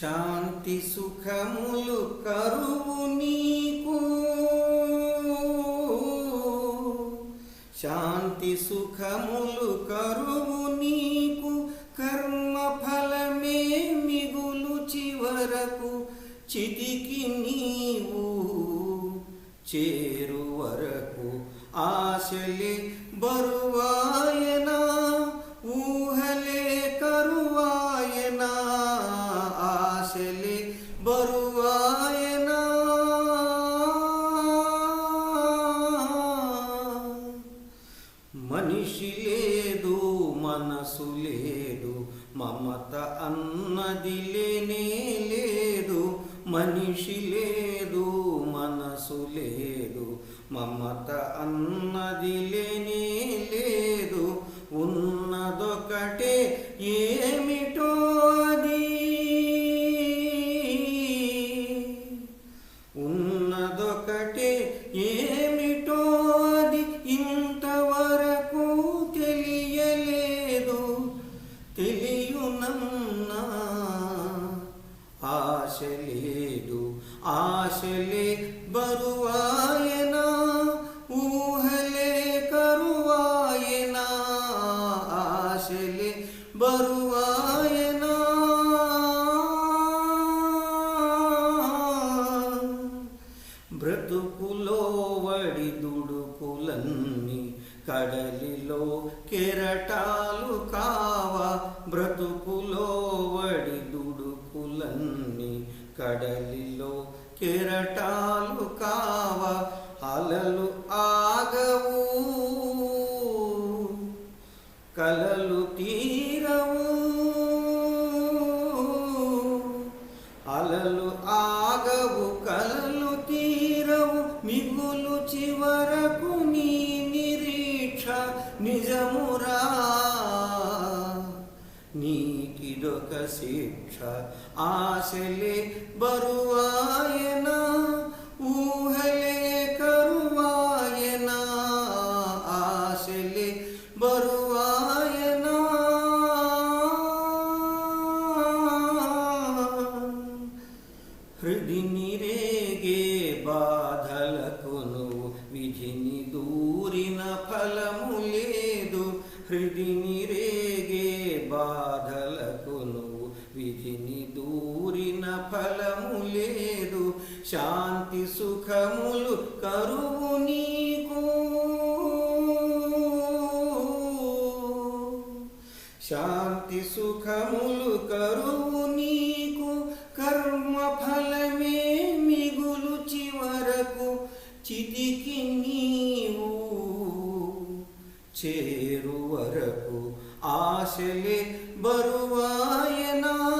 శాంతి సుఖములు కరువు నీకు. శాంతి సుఖములు కరువు నీకు. కర్మ ఫలమే మిగులు చివరకు చితికి నీవు. చేరు వరకు ఆశలే బరువాయనా. మనసు లేదు మమత అన్నది లేనే లేదు మనిషి లేదు మనసు లేదు మమత అన్నది లేనే లేదు ఉన్నదొకటే ఏ లేదు ఆశలే బరువాయనా ఊహలే కరువాయనా ఆశలే బరువాయనా బ్రతుకులో వడి దుడుకులన్నీ కడలిలో కెరటాలు కావా బ్రతుకులో వడి దుడుకులన్నీ కడలిలో కెరటాలు కావ అలలు ఆగవు. కలలు తీరవు. అలలు ఆగవు కలలు తీరవు. మిగులు చివరకు నీ నిరీక్ష నిజమురా. నీకిదొక శిక్ష. ఆశలే బరువాయనా ఊహలే కరువాయనా. ఆశలే బరువాయనా. హృది నిరేగే బాధలకు విధిని దూరిన ఫలము లేదు. హృది నిరేగే ఫలము లేదు. శాంతి సుఖములు కరువు నీకు. శాంతి సుఖములు కరువు నీకు. కర్మ ఫలమే మిగులు చివరకు చితికి నీవు. చేరు వరకు ఆశలే బరువాయనా.